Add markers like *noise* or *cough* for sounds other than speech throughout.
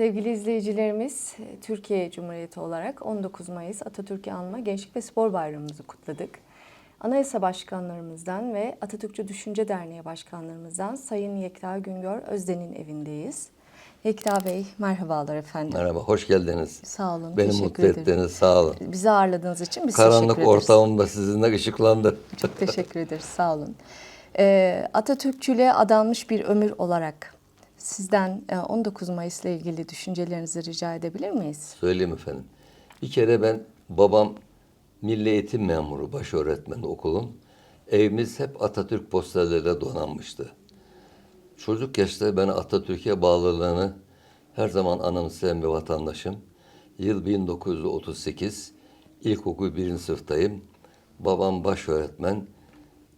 Sevgili izleyicilerimiz, Türkiye Cumhuriyeti olarak 19 Mayıs Atatürk'ü anma Gençlik ve Spor Bayramımızı kutladık. Anayasa Başkanlarımızdan ve Atatürkçü Düşünce Derneği Başkanlarımızdan Sayın Yekta Güngör Özden'in evindeyiz. Yekta Bey, merhabalar efendim. Merhaba, hoş geldiniz. Sağ olun, Beni teşekkür mutlu ederim. ettiniz, sağ olun. Bizi ağırladığınız için biz Karanlık teşekkür ederiz. ortamda sizinle ışıklandı. Çok teşekkür ederiz, sağ olun. Ee, Atatürkçülüğe adanmış bir ömür olarak sizden e, 19 Mayıs ile ilgili düşüncelerinizi rica edebilir miyiz? Söyleyeyim efendim. Bir kere ben, babam milli eğitim memuru, baş öğretmeni okulun. Evimiz hep Atatürk posterleriyle donanmıştı. Çocuk yaşta ben Atatürk'e bağlılığını her zaman anımsayan bir vatandaşım. Yıl 1938, ilkokul birinci sınıftayım. Babam baş öğretmen.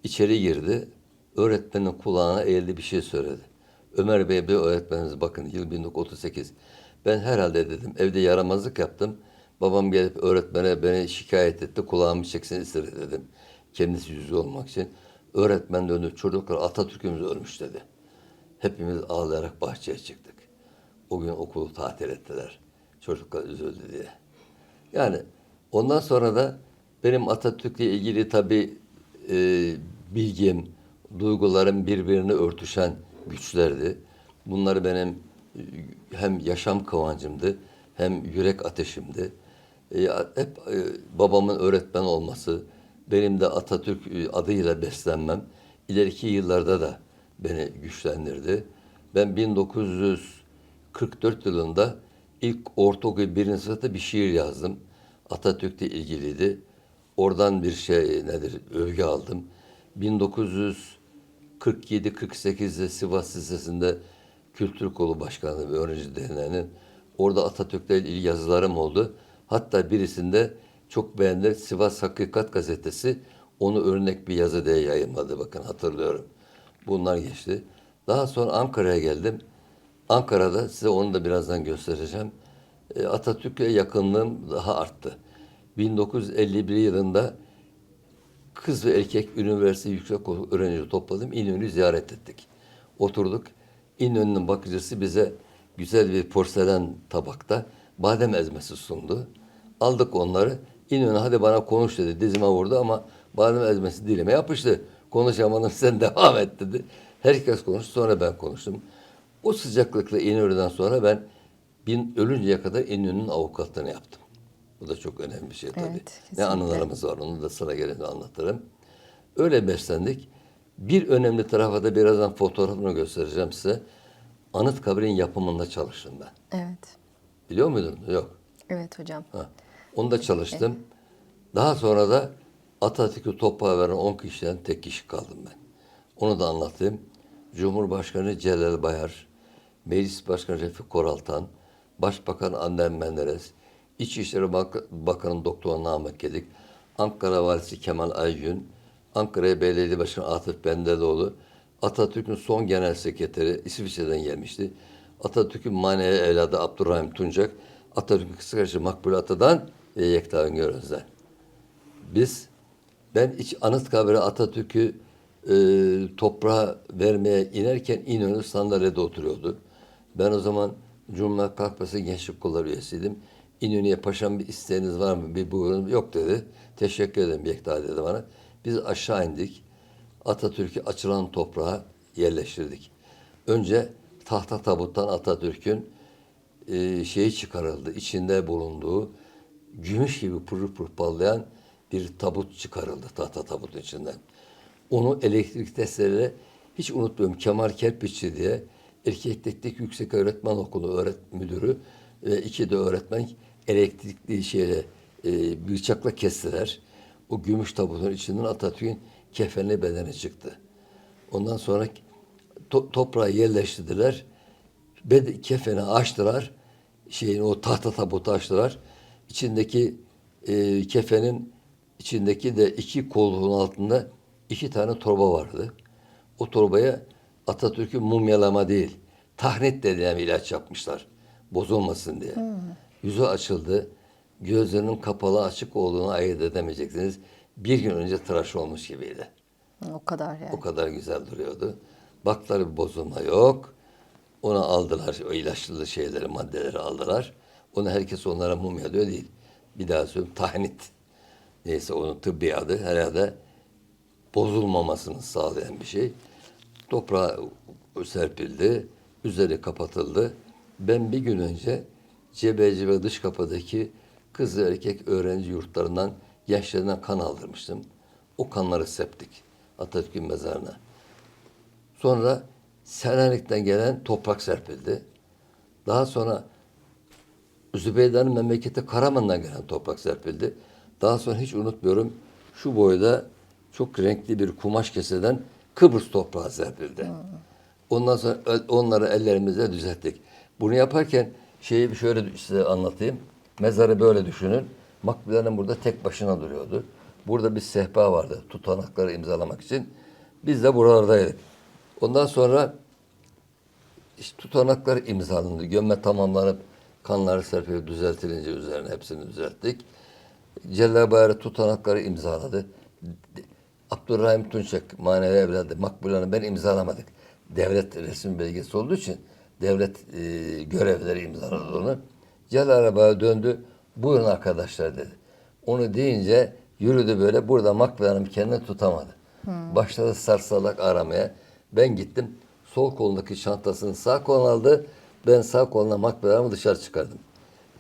İçeri girdi. Öğretmenin kulağına eğildi bir şey söyledi. Ömer Bey bir öğretmenimiz bakın yıl 1938. Ben herhalde dedim evde yaramazlık yaptım. Babam gelip öğretmene beni şikayet etti. Kulağımı çeksin istedi dedim. Kendisi yüzü olmak için. Öğretmen döndü çocuklar Atatürk'ümüz ölmüş dedi. Hepimiz ağlayarak bahçeye çıktık. O gün okulu tatil ettiler. Çocuklar üzüldü diye. Yani ondan sonra da benim Atatürk'le ilgili tabii e, bilgim, duygularım birbirine örtüşen güçlerdi. Bunlar benim e, hem yaşam kıvancımdı hem yürek ateşimdi. E, hep e, babamın öğretmen olması, benim de Atatürk adıyla beslenmem ileriki yıllarda da beni güçlendirdi. Ben 1944 yılında ilk ortaokul birinci sınıfta bir şiir yazdım. Atatürk'le ilgiliydi. Oradan bir şey nedir övgü aldım. 1947-48'de Sivas Lisesi'nde Kültür Kolu Başkanı ve Öğrenci Derneği'nin orada Atatürk'le ilgili yazılarım oldu. Hatta birisinde çok beğendiler. Sivas Hakikat Gazetesi onu örnek bir yazı diye yayınladı. Bakın hatırlıyorum. Bunlar geçti. Daha sonra Ankara'ya geldim. Ankara'da size onu da birazdan göstereceğim. E, Atatürk'le yakınlığım daha arttı. 1951 yılında kız ve erkek üniversite yüksek öğrenci topladım. İnönü'yü ziyaret ettik. Oturduk. İnönü'nün bakıcısı bize güzel bir porselen tabakta badem ezmesi sundu. Aldık onları. İnönü hadi bana konuş dedi. Dizime vurdu ama badem ezmesi dilime yapıştı. Konuşamadım *laughs* sen devam et dedi. Herkes konuştu sonra ben konuştum. O sıcaklıkla İnönü'den sonra ben bin ölünceye kadar İnönü'nün avukatlığını yaptım. Bu da çok önemli bir şey tabii. Evet, ne kesinlikle. anılarımız var onu da sıra gelince anlatırım. Öyle beslendik. Bir önemli tarafa da birazdan fotoğrafını göstereceğim size. Anıtkabir'in yapımında çalıştım ben. Evet, Biliyor muydun? Yok. evet hocam. Ha. Onda çalıştım. Daha sonra da Atatürk'ü toprağa veren 10 kişiden tek kişi kaldım ben. Onu da anlatayım. Cumhurbaşkanı Celal Bayar, Meclis Başkanı Refik Koraltan, Başbakan Adnan Menderes, İçişleri Bak- Bakanı Doktor Namık Gedik, Ankara Valisi Kemal Aygün, Ankara Belediye Başkanı Atıf Bendeloğlu, Atatürk'ün son genel sekreteri İsviçre'den gelmişti. Atatürk'ün manevi evladı Abdurrahim Tuncak, Atatürk'ün kısa kardeşi Makbule Atadan ve Yekta Öngör Özden. Biz, ben iç Anıtkabir'e Atatürk'ü e, toprağa vermeye inerken İnönü sandalyede oturuyordu. Ben o zaman Cumhuriyet Partisi Gençlik Kolları üyesiydim. İnönü'ye paşam bir isteğiniz var mı? Bir buyurun. Yok dedi. Teşekkür ederim Yekta dedi bana. Biz aşağı indik. Atatürk'ü açılan toprağa yerleştirdik. Önce tahta tabuttan Atatürk'ün e, şeyi çıkarıldı. İçinde bulunduğu gümüş gibi pırıl pırıl parlayan bir tabut çıkarıldı tahta tabutun içinden. Onu elektrik testereyle hiç unutmuyorum Kemal Kerpiççi diye Erkek Teknik Yüksek Öğretmen Okulu öğret müdürü ve iki de öğretmen elektrikli şeyle e, bıçakla kestiler. O gümüş tabutun içinden Atatürk'ün kefenli bedeni çıktı. Ondan sonra to- toprağa yerleştirdiler. Bed kefeni açtılar. Şeyin o tahta tabutu açtılar. İçindeki e, kefenin içindeki de iki koltuğun altında iki tane torba vardı. O torbaya Atatürk'ün mumyalama değil, tahnit denilen ilaç yapmışlar. Bozulmasın diye. Yüzü açıldı. Gözlerinin kapalı açık olduğunu ayırt edemeyeceksiniz. Bir gün önce tıraş olmuş gibiydi. O kadar yani. O kadar güzel duruyordu. Baktılar bir bozulma yok. Onu aldılar, o ilaçlı şeyleri, maddeleri aldılar. Onu herkes onlara mumya diyor değil. Bir daha söyleyeyim, tahnit. Neyse onun tıbbi adı herhalde bozulmamasını sağlayan bir şey. Toprağa serpildi, üzeri kapatıldı. Ben bir gün önce Cebeci ve dış kapıdaki kız ve erkek öğrenci yurtlarından, gençlerinden kan aldırmıştım. O kanları septik Atatürk'ün mezarına. Sonra Selanik'ten gelen toprak serpildi. Daha sonra Zübeyde'nin memleketi Karaman'dan gelen toprak serpildi. Daha sonra hiç unutmuyorum şu boyda çok renkli bir kumaş keseden Kıbrıs toprağı serpildi. Ondan sonra onları ellerimizle düzelttik. Bunu yaparken şeyi şöyle size anlatayım. Mezarı böyle düşünün. Makbule'nin burada tek başına duruyordu. Burada bir sehpa vardı tutanakları imzalamak için. Biz de buralardaydık. Ondan sonra işte tutanaklar imzalandı. Gömme tamamlanıp kanları serpilip düzeltilince üzerine hepsini düzelttik. Celal Bayarı tutanakları imzaladı. Abdurrahim Tunçak manevi evladı Makbule'ni ben imzalamadık. Devlet resim belgesi olduğu için devlet e, görevleri imzaladı onu. Celal Bayar döndü. Buyurun arkadaşlar dedi. Onu deyince yürüdü böyle. Burada Makbule Hanım kendini tutamadı. Başladı sarsalak aramaya. Ben gittim. Sol kolundaki çantasını sağ koluna aldı. Ben sağ koluna Makbule Hanım'ı dışarı çıkardım.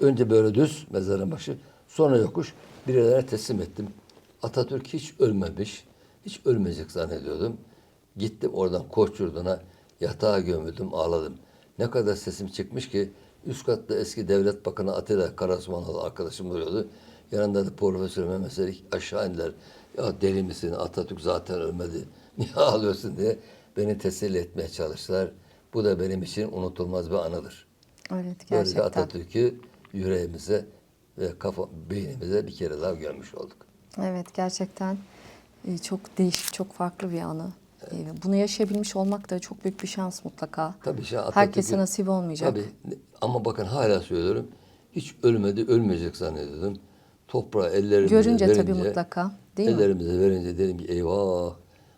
Önce böyle düz mezarın başı. Sonra yokuş. Birilerine teslim ettim. Atatürk hiç ölmemiş. Hiç ölmeyecek zannediyordum. Gittim oradan koç yurduna yatağa gömüldüm ağladım. Ne kadar sesim çıkmış ki üst katta eski devlet bakanı Atilla Karasmanalı arkadaşım duruyordu. Yanında da Profesör Mehmet Serik aşağı indiler. Ya deli misin Atatürk zaten ölmedi. *laughs* Niye ağlıyorsun diye beni teselli etmeye çalıştılar. Bu da benim için unutulmaz bir anıdır. Evet Böylece gerçekten. Atatürk'ü yüreğimize ve kafa, beynimize bir kere daha gömmüş olduk. Evet gerçekten e, çok değişik, çok farklı bir anı. E, Bunu yaşayabilmiş olmak da çok büyük bir şans mutlaka. Tabii Atatürk'ün- Herkese nasip olmayacak. Tabii ama bakın hala söylüyorum. Hiç ölmedi, ölmeyecek zannediyordum. Toprağı ellerimize Görünce verince, tabii mutlaka, değil mi? ellerimize verince dedim ki eyvah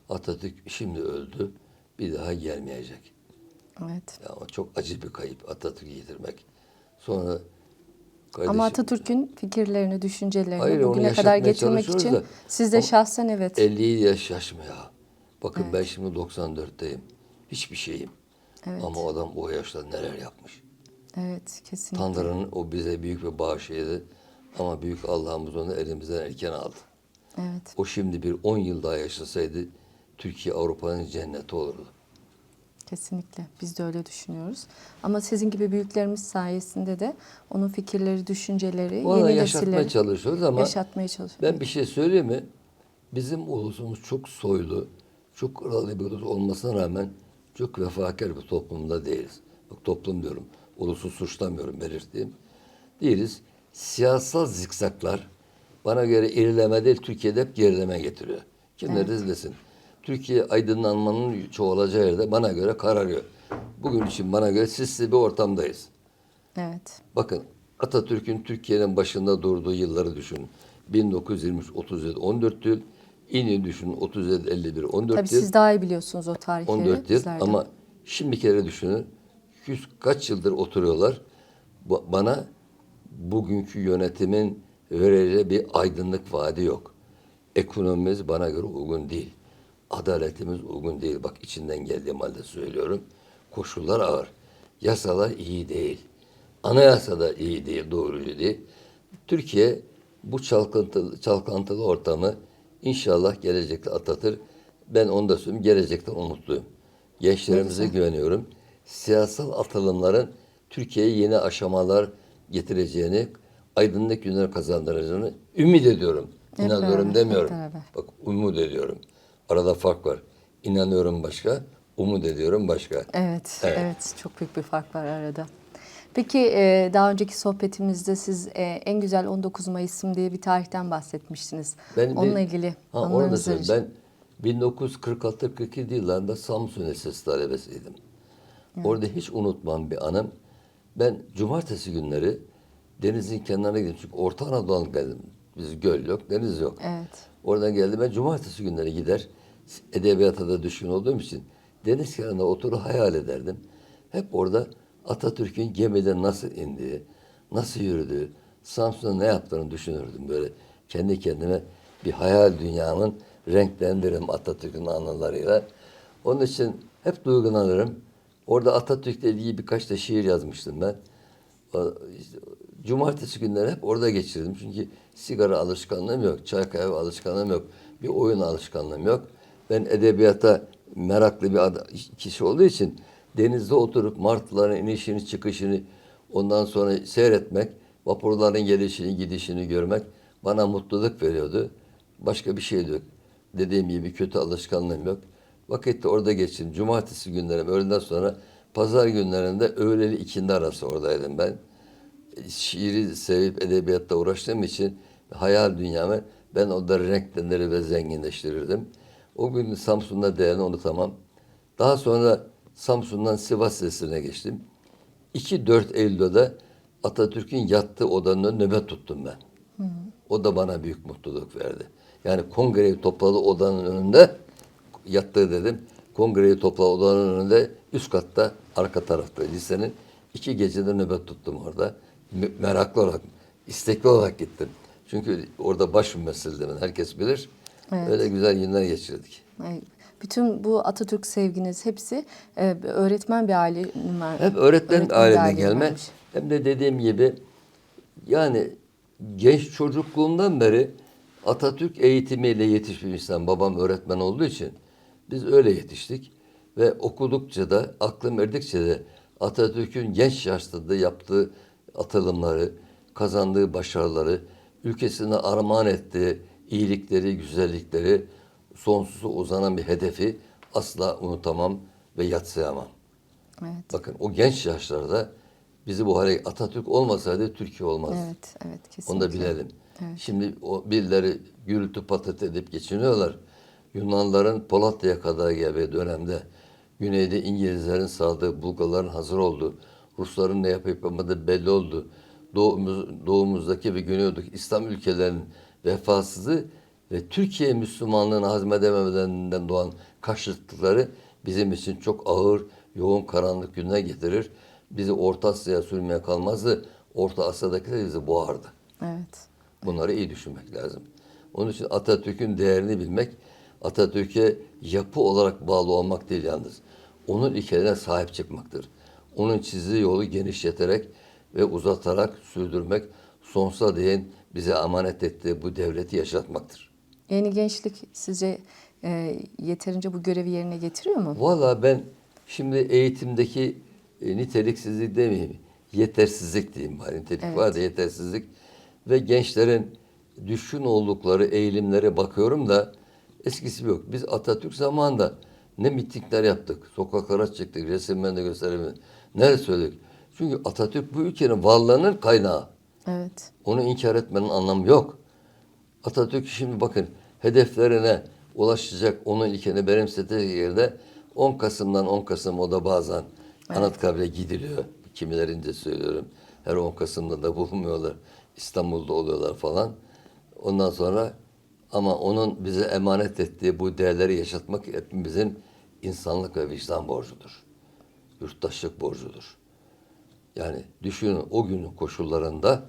Atatürk şimdi öldü. Bir daha gelmeyecek. Evet. Ya o çok acı bir kayıp Atatürk'ü yitirmek. Sonra kardeşim, Ama Atatürk'ün fikirlerini, düşüncelerini Hayır, bugüne kadar getirmek için da. siz de Ama şahsen evet. 50 yaş yaşma Bakın ben şimdi 94'teyim. Hiçbir şeyim. Evet. Ama adam o yaşta neler yapmış. Evet kesinlikle. Tanrı'nın o bize büyük bir bağışıydı. Ama büyük Allah'ımız onu elimizden erken aldı. Evet. O şimdi bir 10 yıl daha yaşasaydı Türkiye Avrupa'nın cenneti olurdu. Kesinlikle. Biz de öyle düşünüyoruz. Ama sizin gibi büyüklerimiz sayesinde de onun fikirleri, düşünceleri da yeni yaşatmaya çalışıyoruz ama yaşatmaya çalışıyoruz. ben bir şey söyleyeyim mi? Bizim ulusumuz çok soylu, çok krallı bir olmasına rağmen çok vefakar bir toplumda değiliz. Bak toplum diyorum, ulusu suçlamıyorum belirttiğim. Değiliz. Siyasal zikzaklar bana göre ilerleme değil, Türkiye'de hep gerileme getiriyor. Kim ne izlesin. Türkiye aydınlanmanın çoğalacağı yerde bana göre kararıyor. Bugün için bana göre sisli bir ortamdayız. Evet. Bakın Atatürk'ün Türkiye'nin başında durduğu yılları düşünün. 1923, 37, 14 yıl. İnönü düşünün 37, 51, 14 Tabii yıl. siz daha iyi biliyorsunuz o tarihleri. 14 yıl bizlerden. ama şimdi kere düşünün. Yüz, kaç yıldır oturuyorlar. Ba- Bana bugünkü yönetimin vereceği bir aydınlık vaadi yok. Ekonomimiz bana göre uygun değil. Adaletimiz uygun değil. Bak içinden geldiğim halde söylüyorum. Koşullar ağır. Yasalar iyi değil. Anayasa da iyi değil, doğrucu değil. Türkiye bu çalkantılı, çalkantılı ortamı inşallah gelecekte atlatır. Ben onu da söyleyeyim, gelecekten umutluyum. Gençlerimize güveniyorum. Siyasal atılımların Türkiye'ye yeni aşamalar getireceğini, aydınlık günler kazandıracağını ümit ediyorum. Hep İnanıyorum beraber, hep demiyorum. beraber. Bak umut ediyorum. Arada fark var. İnanıyorum başka, umut ediyorum başka. Evet, Evet. evet, Çok büyük bir fark var arada. Peki e, daha önceki sohbetimizde siz e, en güzel 19 Mayıs'ım diye bir tarihten bahsetmiştiniz. Ben bir- Onunla ilgili ha, orada söyleyeyim. Ben 1946-47 yıllarında Samsun Lisesi talebesiydim. Orada hiç unutmam bir anım. Ben cumartesi günleri denizin kenarına gittim. Çünkü Orta Anadolu'dan geldim. Biz göl yok, deniz yok. Evet. Oradan geldim. Ben cumartesi günleri gider. Edebiyata da düşkün olduğum için deniz kenarında oturur hayal ederdim. hep orada Atatürk'ün gemiden nasıl indiği, nasıl yürüdüğü, Samsun'da ne yaptığını düşünürdüm. Böyle kendi kendime bir hayal dünyamın renklendiririm Atatürk'ün anılarıyla. Onun için hep duygulanırım. Orada Atatürk'le ilgili birkaç da şiir yazmıştım ben. Cumartesi günleri hep orada geçirdim. Çünkü sigara alışkanlığım yok, çay kahve alışkanlığım yok, bir oyun alışkanlığım yok. Ben edebiyata meraklı bir kişi olduğu için denizde oturup martıların inişini çıkışını ondan sonra seyretmek, vapurların gelişini gidişini görmek bana mutluluk veriyordu. Başka bir şey yok. Dediğim gibi kötü alışkanlığım yok. Vakit de orada geçirdim. Cumartesi günlerim öğleden sonra pazar günlerinde öğleli ikindi arası oradaydım ben. Şiiri sevip edebiyatta uğraştığım için hayal dünyamı ben orada renklendirir ve zenginleştirirdim. O gün Samsun'da değerini unutamam. Daha sonra Samsun'dan Sivas Lisesi'ne geçtim. 2-4 Eylül'de de Atatürk'ün yattığı odanın nöbet tuttum ben. O da bana büyük mutluluk verdi. Yani kongreyi topladığı odanın önünde yattığı dedim. Kongreyi topladığı odanın önünde üst katta arka tarafta lisenin iki gecede nöbet tuttum orada. Me- Meraklı olarak, istekli olarak gittim. Çünkü orada baş ben, herkes bilir. Evet. Öyle güzel günler geçirdik. Ay, Bütün bu Atatürk sevginiz hepsi e, öğretmen bir aile var. Hem öğretmen Öğretmen bir ailene aile gelme varmış. hem de dediğim gibi yani genç çocukluğundan beri Atatürk eğitimiyle yetişmiş insan. Babam öğretmen olduğu için biz öyle yetiştik. Ve okudukça da aklım erdikçe de Atatürk'ün genç yaşta yaptığı atılımları, kazandığı başarıları, ülkesine armağan ettiği iyilikleri, güzellikleri, sonsuza uzanan bir hedefi asla unutamam ve yatsıyamam. Evet. Bakın o genç yaşlarda bizi bu hale Atatürk olmasaydı Türkiye olmazdı. Evet, evet kesinlikle. Onu da bilelim. Evet. Şimdi o birileri gürültü patlat edip geçiniyorlar. Yunanların Polatya'ya kadar geldiği dönemde güneyde İngilizlerin sağladığı Bulgarların hazır oldu. Rusların ne yapıp yapmadığı belli oldu. Doğumuz, doğumuzdaki ve güneydoğudaki İslam ülkelerinin vefasızlığı ve Türkiye Müslümanlığını hazmedememeden doğan karşıtlıkları bizim için çok ağır, yoğun karanlık günler getirir. Bizi Orta Asya'ya sürmeye kalmazdı. Orta Asya'dakiler bizi boğardı. Evet. Bunları iyi düşünmek lazım. Onun için Atatürk'ün değerini bilmek, Atatürk'e yapı olarak bağlı olmak değil yalnız. Onun ilkelerine sahip çıkmaktır. Onun çizdiği yolu genişleterek ve uzatarak sürdürmek, sonsuza değin bize emanet ettiği bu devleti yaşatmaktır. Yeni gençlik sizce e, yeterince bu görevi yerine getiriyor mu? Valla ben şimdi eğitimdeki e, niteliksizlik demeyeyim, yetersizlik diyeyim bari. Nitelik Evet. var da yetersizlik. Ve gençlerin düşkün oldukları eğilimlere bakıyorum da eskisi yok. Biz Atatürk zamanında ne mitingler yaptık, sokaklara çıktık, resimlerinde gösterelim. Nerede söyledik? Çünkü Atatürk bu ülkenin varlığının kaynağı. Evet. Onu inkar etmenin anlamı yok. Atatürk şimdi bakın hedeflerine ulaşacak onun ilkeni benimsetecek yerde 10 Kasım'dan 10 Kasım o da bazen Anıtkabir'e gidiliyor. Kimilerince söylüyorum. Her 10 Kasım'da da bulunmuyorlar. İstanbul'da oluyorlar falan. Ondan sonra ama onun bize emanet ettiği bu değerleri yaşatmak hepimizin insanlık ve vicdan borcudur. Yurttaşlık borcudur. Yani düşünün o günün koşullarında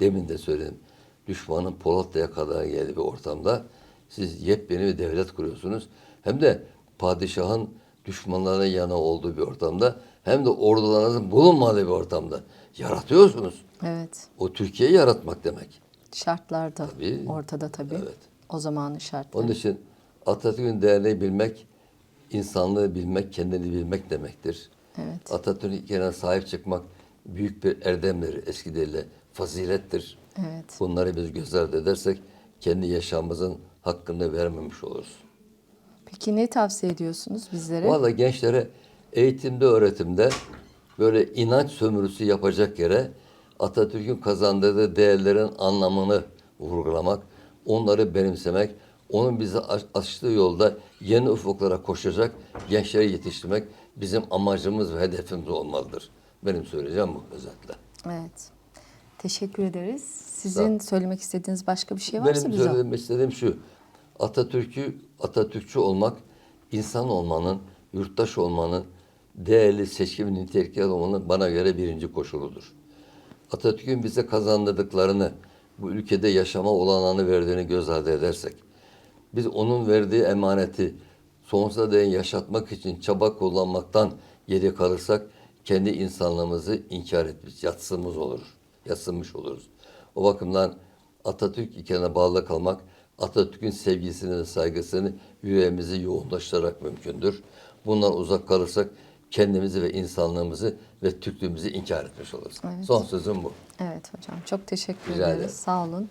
demin de söyledim. Düşmanın Polatlı'ya kadar geldiği bir ortamda siz yepyeni bir devlet kuruyorsunuz. Hem de padişahın düşmanlarına yana olduğu bir ortamda hem de ordularınızın bulunmadığı bir ortamda yaratıyorsunuz. Evet. O Türkiye'yi yaratmak demek. Şartlarda Tabii. ortada tabii. Evet. O zamanın şartları. Onun için Atatürk'ün değerini bilmek, insanlığı bilmek, kendini bilmek demektir. Evet. Atatürk'e sahip çıkmak büyük bir erdemdir. Eski dille fazilettir. Evet. Bunları biz göz ardı edersek kendi yaşamımızın hakkını vermemiş oluruz. Peki ne tavsiye ediyorsunuz bizlere? Valla gençlere eğitimde, öğretimde böyle inanç sömürüsü yapacak yere Atatürk'ün kazandırdığı değerlerin anlamını vurgulamak, onları benimsemek, onun bize aç- açtığı yolda yeni ufuklara koşacak gençleri yetiştirmek bizim amacımız ve hedefimiz olmalıdır. Benim söyleyeceğim bu özetle. Evet. Teşekkür ederiz. Sizin söylemek istediğiniz başka bir şey varsa Benim bize. söylemek istediğim şu. Atatürk'ü, Atatürkçü olmak, insan olmanın, yurttaş olmanın, değerli, seçkin ve nitelikli olmanın bana göre birinci koşuludur. Atatürk'ün bize kazandırdıklarını, bu ülkede yaşama olanağını verdiğini göz ardı edersek, biz onun verdiği emaneti sonsuza değin yaşatmak için çaba kullanmaktan geri kalırsak, kendi insanlığımızı inkar etmiş, yatsımız olur, yatsınmış oluruz. O bakımdan Atatürk ikene bağlı kalmak, Atatürk'ün sevgisini ve saygısını yüreğimizi yoğunlaştırarak mümkündür. Bundan uzak kalırsak kendimizi ve insanlığımızı ve Türklüğümüzü inkar etmiş oluruz. Evet. Son sözüm bu. Evet hocam çok teşekkür Rica ederiz. ederim. Sağ olun.